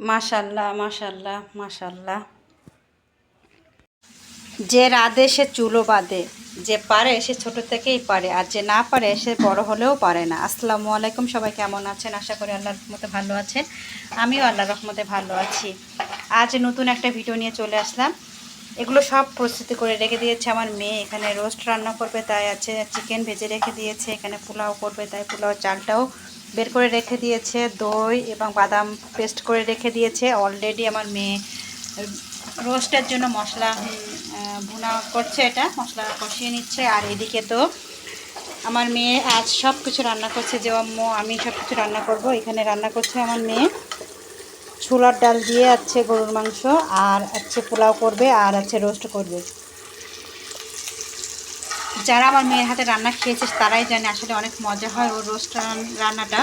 মাশাল্লাহ মাশাল্লাহ মাশাল্লাহ। যে রাধে, সে চুলো বাঁধে। যে পারে, সে ছোট থেকেই পারে। আর যে না পারে, সে বড় হলেও পারে না। আসসালামু আলাইকুম, সবাই কেমন আছেন? আশা করি আল্লাহর রহমতে ভালো আছেন। আমিও আল্লাহর রহমতে ভালো আছি। আজ নতুন একটা ভিডিও নিয়ে চলে আসলাম। এগুলো সব প্রস্তুতি করে রেখে দিয়েছে আমার মেয়ে। এখানে রোস্ট রান্না করবে, তাই আছে, চিকেন ভেজে রেখে দিয়েছে। এখানে পোলাও করবে, তাই পোলাও চালটাও বের করে রেখে দিয়েছে, দই এবং বাদাম পেস্ট করে রেখে দিয়েছে। অলরেডি আমার মেয়ে, রোস্টের জন্য মশলা ভুনা করছে এটা, মশলা কষিয়ে নিচ্ছে। আর এদিকে তো আমার মেয়ে আজ সব কিছু রান্না করছে, যে আম্মু, আমি সব কিছু রান্না করব। এখানে রান্না করছে আমার মেয়ে। ছোলার ডাল দিয়ে আছে গরুর মাংস, আর আছে পোলাও করবে, আর আছে রোস্ট করবে। যারা আমার মেয়ের হাতে রান্না খেয়েছে তারাই জানে আসলে অনেক মজা হয় ও রোস্ট রান্নাটা।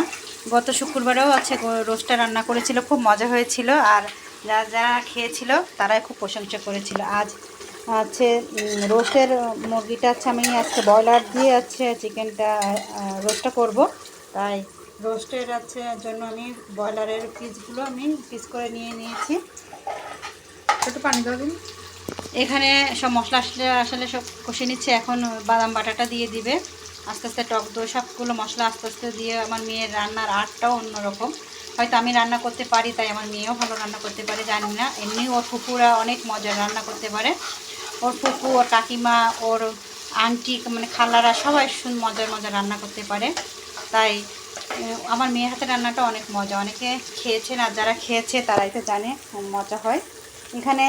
গত শুক্রবারেও আছে রোস্টটা রান্না করেছিল, খুব মজা হয়েছিল আর যারা যারা খেয়েছিল তারাই খুব প্রশংসা করেছিল। আজ আছে রোস্টের মুরগিটা আছে, আমি আজকে ব্রয়লার দিয়ে আছে, চিকেনটা রোস্টটা করব। তাই রোস্টের আছে জন্য আমি ব্রয়লারের পিসগুলো আমি পিস করে নিয়ে নিয়েছি। একটু পানি দেবেন এখানে সব মশলা আসলে আসলে সব কষে নিচ্ছে। এখন বাদাম বাটাটা দিয়ে দিবে। আস্তে আস্তে টক দই, সবগুলো মশলা আস্তে আস্তে দিয়ে আমার মেয়ের রান্নার আর্টটাও অন্যরকম। হয়তো আমি রান্না করতে পারি, তাই আমার মেয়েও ভালো রান্না করতে পারে, জানি না। এমনি ওর ফুপুরা অনেক মজার রান্না করতে পারে। ওর ফুপু ওর কাকিমা, ওর আন্টি মানে খালারা সবাই শুন মজার মজার রান্না করতে পারে। তাই আমার মেয়ের হাতে রান্নাটা অনেক মজা। অনেকে খেয়েছেন আর যারা খেয়েছে তারাই তো জানে মজা হয়। এখানে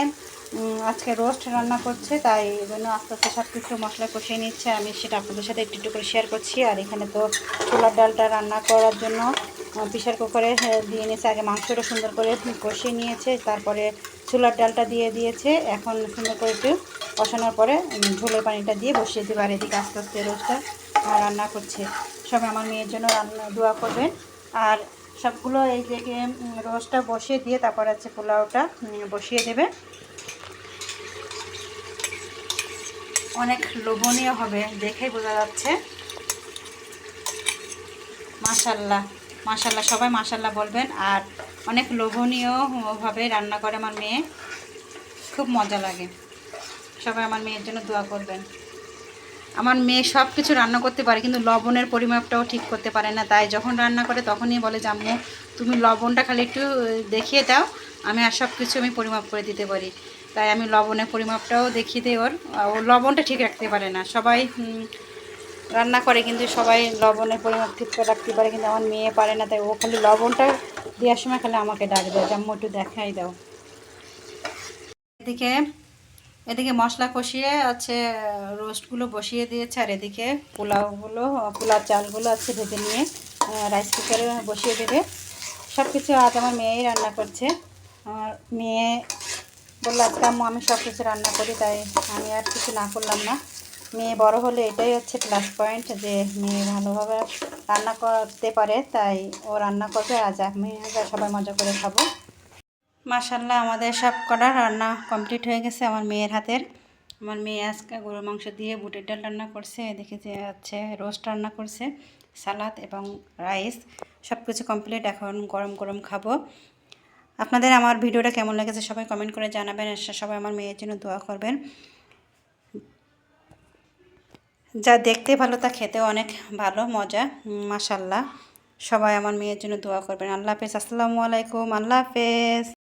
আজকে রোস্ট রান্না করছে, তাই জন্য আস্তে আস্তে সব কিছু মশলা কষিয়ে নিচ্ছে। আমি সেটা আপনাদের সাথে একটু একটু করে শেয়ার করছি। আর এখানে তো ছোলার ডালটা রান্না করার জন্য প্রেশার কুকারে দিয়ে নিয়েছে। আগে মাংসটা সুন্দর করে কষিয়ে নিয়েছে, তারপরে ছোলার ডালটা দিয়ে দিয়েছে। এখন সুন্দর করে একটু কষানোর পরে ঝোলের পানিটা দিয়ে বসিয়ে দেবে। আর এদিকে আস্তে আস্তে রোস্টটা রান্না করছে। সবাই আমার মেয়ের জন্য রান্না, দোয়া করবেন। আর সবগুলো এই থেকে রোস্টটা বসিয়ে দিয়ে তারপর আছে পোলাওটা বসিয়ে দেবে। অনেক লোভনীয় হবে, দেখেই বোঝা যাচ্ছে। মাশাল্লাহ মাশাল্লাহ, সবাই মাশাল্লাহ বলবেন। আর অনেক লোভনীয়ভাবে রান্না করে আমার মেয়ে। খুব মজা লাগে। সবাই আমার মেয়ের জন্য দোয়া করবেন। আমার মেয়ে সব কিছু রান্না করতে পারে, কিন্তু লবণের পরিমাপটাও ঠিক করতে পারে না। তাই যখন রান্না করে তখনই বলে যে তুমি লবণটা খালি একটু দেখিয়ে দাও। আমি আর সব কিছু আমি পরিমাপ করে দিতে পারি। তাই আমি লবণের পরিমাপটাও দেখিয়ে দিই ওর। ও লবণটা ঠিক রাখতে পারে না। সবাই রান্না করে কিন্তু সবাই লবণের পরিমাপ ঠিক করে রাখতে পারে, কিন্তু আমার মেয়ে পারে না, তাই ও খালি লবণটা দেওয়ার সময় খালি আমাকে ডাক দেয়, যে আম্মু একটু দেখাই দাও। এদিকে এদিকে মশলা কষিয়ে আছে, রোস্টগুলো বসিয়ে দিয়েছে, আর এদিকে পোলাওগুলো পোলাও চালগুলো আছে ভেজে নিয়ে রাইস কুকারে বসিয়ে দেবে। সব কিছু আজ আমার মেয়েই রান্না করছে। আমার মেয়ে বলল আজকে আম্মু, আমি সব কিছু রান্না করি, তাই আমি আর কিছু না করলাম না। মেয়ে বড় হলে এটাই হচ্ছে প্লাস পয়েন্ট যে মেয়ে ভালোভাবে রান্না করতে পারে, তাই ও রান্না করবে, আজ আমি সবাই মজা করে খাব। মাশাল্লাহ আমাদের সব কটা রান্না কমপ্লিট হয়ে গেছে আমার মেয়ের হাতের। আমার মেয়ে আজকে গরুর মাংস দিয়ে বুটের ডাল রান্না করছে এদিকে যে হচ্ছে রোস্ট রান্না করছে, সালাদ এবং রাইস সব কিছু কমপ্লিট এখন গরম গরম খাব। আপনাদের আমার ভিডিওটা কেমন লেগেছে সবাই কমেন্ট করে জানাবেন। সবাই আমার মেয়ের জন্য দোয়া করবেন। যা দেখতে ভালো, তা খেতেও অনেক ভালো, মজা মাসাল্লাহ সবাই আমার মেয়ের জন্য দোয়া করবেন। আল্লাহ হাফেজ। আসসালামু আলাইকুম। আল্লাহ হাফেজ।